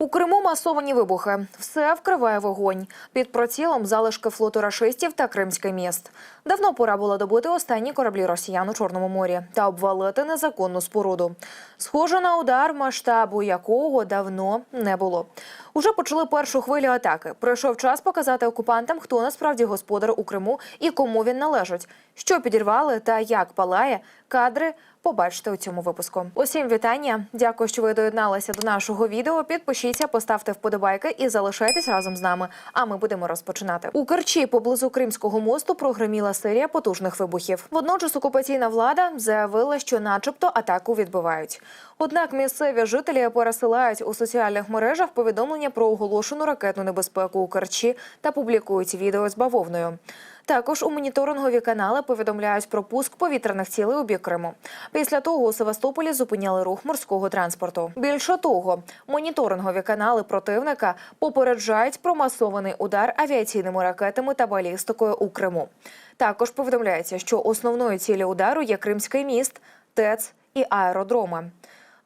У Криму масовані вибухи. Все вкриває вогонь. Під прицілом залишки флоту рашистів та Кримський міст. Давно пора було добити останні кораблі росіян у Чорному морі та обвалити незаконну споруду. Схоже на удар, масштабу якого давно не було. Уже почали першу хвилю атаки. Прийшов час показати окупантам, хто насправді господар у Криму і кому він належить, що підірвали та як палає кадри. Побачите у цьому випуску. Усім вітання. Дякую, що ви доєдналися до нашого відео. Підпишіться, поставте вподобайки і залишайтесь разом з нами. А ми будемо розпочинати. У Керчі поблизу Кримського мосту прогреміла серія потужних вибухів. Водночас окупаційна влада заявила, що, начебто, атаку відбивають. Однак місцеві жителі пересилають у соціальних мережах повідомлення про оголошену ракетну небезпеку у Керчі та публікують відео з бавовною. Також у моніторингові канали повідомляють про пуск повітряних цілей у бік Криму. Після того у Севастополі зупиняли рух морського транспорту. Більше того, моніторингові канали противника попереджають про масований удар авіаційними ракетами та балістикою у Криму. Також повідомляється, що основною ціллю удару є Кримський міст, ТЕЦ і аеродроми.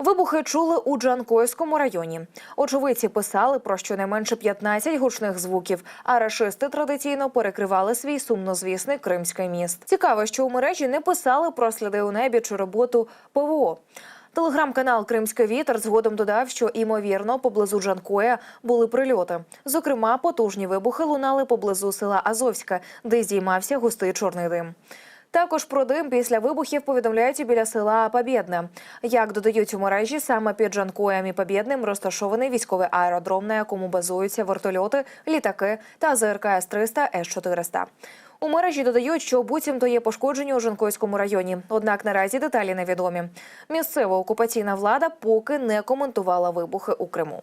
Вибухи чули у Джанкойському районі. Очевидці писали про щонайменше 15 гучних звуків, а рашисти традиційно перекривали свій сумнозвісний кримський міст. Цікаво, що у мережі не писали про сліди у небі чи роботу ПВО. Телеграм-канал Кримський вітер згодом додав, що ймовірно поблизу Джанкоя були прильоти. Зокрема, потужні вибухи лунали поблизу села Азовське, де здіймався густий чорний дим. Також про дим після вибухів повідомляють біля села Побєдне. Як додають у мережі, саме під Жанкоєм і Побєдним розташований військовий аеродром, на якому базуються вертольоти, літаки та ЗРК С-300, С-400. У мережі додають, що буцімто є пошкоджені у Жанкойському районі. Однак наразі деталі невідомі. Місцева окупаційна влада поки не коментувала вибухи у Криму.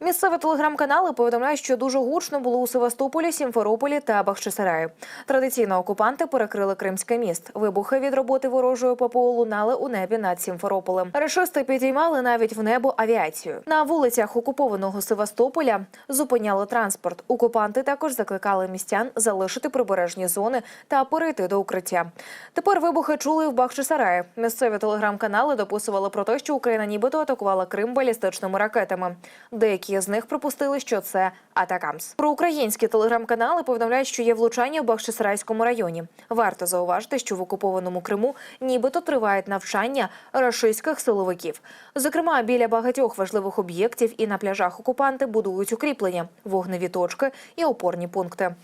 Місцеві телеграм-канали повідомляють, що дуже гучно було у Севастополі, Сімферополі та Бахчисараї. Традиційно окупанти перекрили Кримський міст. Вибухи від роботи ворожої ППО лунали у небі над Сімферополем. Рашисти підіймали навіть в небо авіацію. На вулицях окупованого Севастополя зупиняли транспорт. Окупанти також закликали містян залишити прибережні зони та перейти до укриття. Тепер вибухи чули в Бахчисараї. Місцеві телеграм-канали дописували про те, що Україна нібито атакувала Крим балістичними ракетами. Деякі з них припустили, що це Атакамс. Про українські телеграм-канали повідомляють, що є влучання в Бахчисарайському районі. Варто зауважити, що в окупованому Криму нібито тривають навчання рашистських силовиків. Зокрема, біля багатьох важливих об'єктів і на пляжах окупанти будують укріплення, вогневі точки і опорні пункти.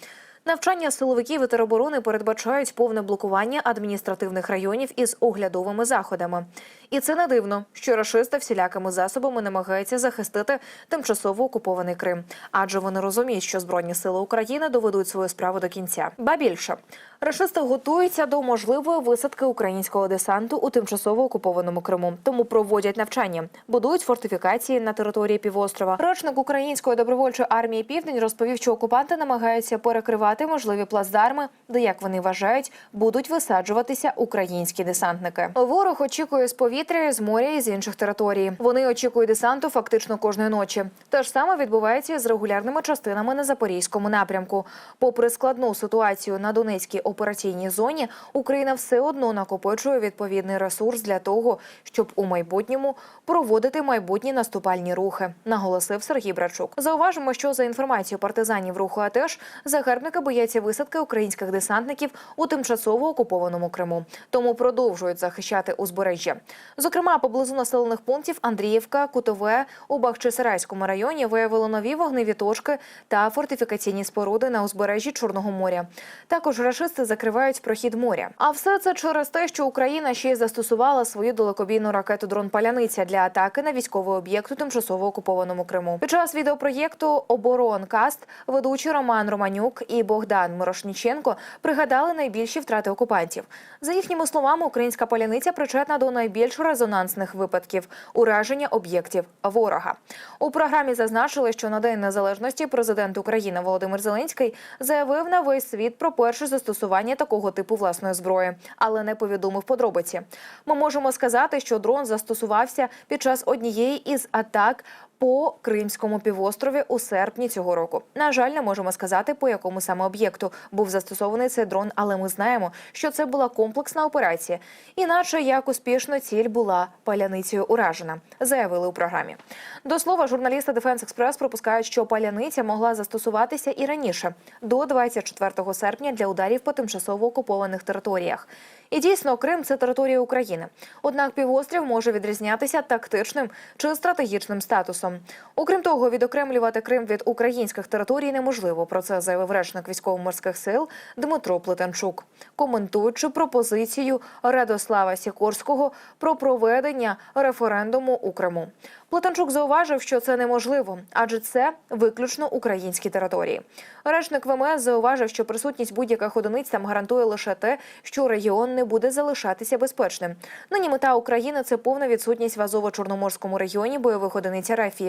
Навчання силовиків і тероборони передбачають повне блокування адміністративних районів із оглядовими заходами. І це не дивно, що рашисти всілякими засобами намагаються захистити тимчасово окупований Крим, адже вони розуміють, що збройні сили України доведуть свою справу до кінця. Ба більше рашисти готуються до можливої висадки українського десанту у тимчасово окупованому Криму, тому проводять навчання, будують фортифікації на території півострова. Речник української добровольчої армії Південь розповів, що окупанти намагаються перекривати можливі плацдарми, де як вони вважають, будуть висаджуватися українські десантники. Ворог очікує з повітря, з моря і з інших територій. Вони очікують десанту фактично кожної ночі. Те ж саме відбувається з регулярними частинами на запорізькому напрямку. Попри складну ситуацію на Донецькій операційній зоні, Україна все одно накопичує відповідний ресурс для того, щоб у майбутньому проводити майбутні наступальні рухи, наголосив Сергій Брачук. Зауважимо, що за інформацією партизанів руху АТЕШ загарбники бояться висадки українських десантників у тимчасово окупованому Криму, тому продовжують захищати узбережжя. Зокрема, поблизу населених пунктів Андріївка, Кутове у Бахчисарайському районі виявили нові вогневі точки та фортифікаційні споруди на узбережжі Чорного моря. Також рашисти закривають прохід моря. А все це через те, що Україна ще й застосувала свою далекобійну ракету дрон Паляниця для атаки на військовий об'єкт у тимчасово окупованому Криму. Під час відеопроєкту Оборонкаст ведучий Роман Романюк і Богдан Мирошніченко пригадали найбільші втрати окупантів. За їхніми словами, українська паляниця причетна до найбільш резонансних випадків ураження об'єктів ворога. У програмі зазначили, що на день незалежності президент України Володимир Зеленський заявив на весь світ про перше застосування такого типу власної зброї, але не повідомив подробиці. Ми можемо сказати, що дрон застосувався під час однієї із атак по Кримському півострові у серпні цього року. На жаль, не можемо сказати, по якому саме об'єкту був застосований цей дрон, але ми знаємо, що це була комплексна операція. Іначе як успішно ціль була паляницею уражена, заявили у програмі. До слова, журналісти Defense Express припускають, що паляниця могла застосуватися і раніше, до 24 серпня для ударів по тимчасово окупованих територіях. І дійсно, Крим це територія України. Однак півострів може відрізнятися тактичним чи стратегічним статусом. Окрім того, відокремлювати Крим від українських територій неможливо. Про це заявив речник військово-морських сил Дмитро Плетенчук, коментуючи пропозицію Радослава Сікорського про проведення референдуму у Криму. Плетенчук зауважив, що це неможливо, адже це виключно українські території. Речник ВМС зауважив, що присутність будь-яких одиниць там гарантує лише те, що регіон не буде залишатися безпечним. Нині мета України це повна відсутність в Азово-Чорноморському регіоні бойових одиниць РФ.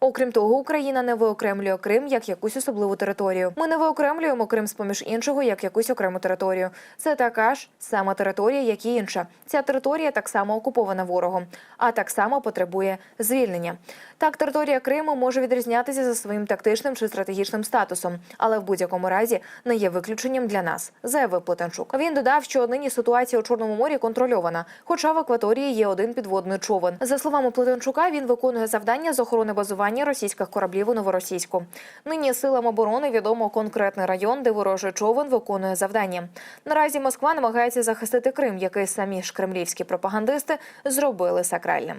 Окрім того, Україна не виокремлює Крим як якусь особливу територію. Ми не виокремлюємо Крим з поміж іншого як якусь окрему територію. Це така ж сама територія, як і інша. Ця територія так само окупована ворогом, а так само потребує звільнення. Так, територія Криму може відрізнятися за своїм тактичним чи стратегічним статусом, але в будь-якому разі не є виключенням для нас, заявив Плетенчук. Він додав, що нині ситуація у Чорному морі контрольована, хоча в акваторії є один підводний човен. За словами Плетенчука, він виконує завдання з охорони базування російських кораблів у Новоросійську. Нині силам оборони відомо конкретний район, де ворожий човен виконує завдання. Наразі Москва намагається захистити Крим, який самі ж кремлівські пропагандисти зробили сакральним.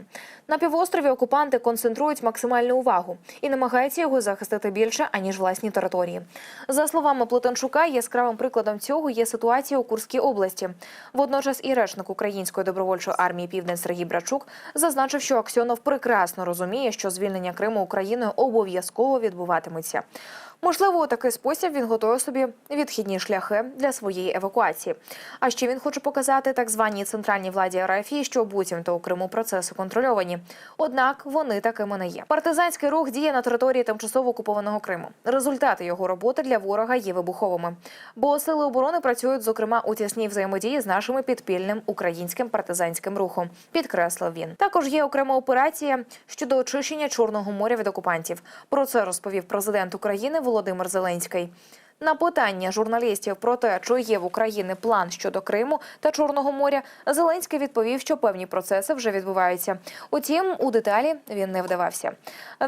На півострові окупанти концентрують максимальну увагу і намагаються його захистити більше аніж власні території. За словами Плетенчука, яскравим прикладом цього є ситуація у Курській області. Водночас і речник Української добровольчої армії Південь Сергій Брачук зазначив, що Аксьонов прекрасно розуміє, що звільнення Криму Україною обов'язково відбуватиметься. Можливо, у такий спосіб він готує собі відхідні шляхи для своєї евакуації. А ще він хоче показати так званій центральній владі РФ, що буцімто у Криму процеси контрольовані. Однак вони такими не є. Партизанський рух діє на території тимчасово окупованого Криму. Результати його роботи для ворога є вибуховими. Бо сили оборони працюють, зокрема, у тісній взаємодії з нашими підпільним українським партизанським рухом. Підкреслив він. Також є окрема операція щодо очищення Чорного моря від окупантів. Про це розповів президент України Володимир Зеленський. На питання журналістів про те, чи є в Україні план щодо Криму та Чорного моря, Зеленський відповів, що певні процеси вже відбуваються. Утім, у деталі він не вдавався.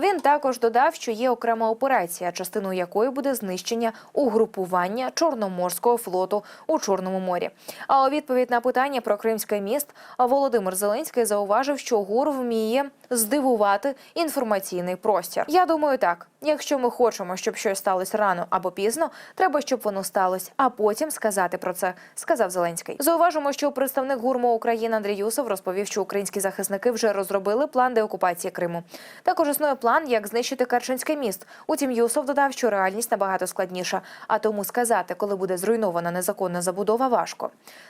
Він також додав, що є окрема операція, частиною якої буде знищення угрупування Чорноморського флоту у Чорному морі. А у відповідь на питання про Кримський міст Володимир Зеленський зауважив, що ГУР вміє здивувати інформаційний простір. Я думаю, так. Якщо ми хочемо, щоб щось сталося рано або пізно, треба, щоб воно сталося, а потім сказати про це, сказав Зеленський. Зауважимо, що представник гурму України Андрій Юсов розповів, що українські захисники вже розробили план деокупації Криму. Також існує план, як знищити Керченський міст. Утім, Юсов додав, що реальність набагато складніша, а тому сказати, коли буде зруйнована незаконна забудова, важко.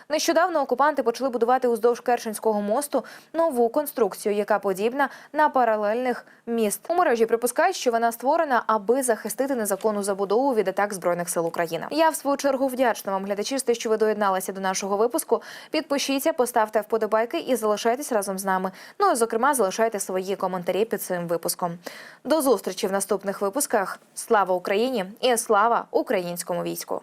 Нещодавно окупанти почали будувати уздовж Керченського мосту нову конструкцію, яка подібна на паралельних міст. У мережі припускають, що вона створена, аби захистити незаконну забудову від атак збройних сил України. Я в свою чергу вдячна вам, глядачі, що ви доєдналися до нашого випуску. Підпишіться, поставте вподобайки і залишайтесь разом з нами. Ну і зокрема, залишайте свої коментарі під цим випуском. До зустрічі в наступних випусках. Слава Україні і слава українському війську!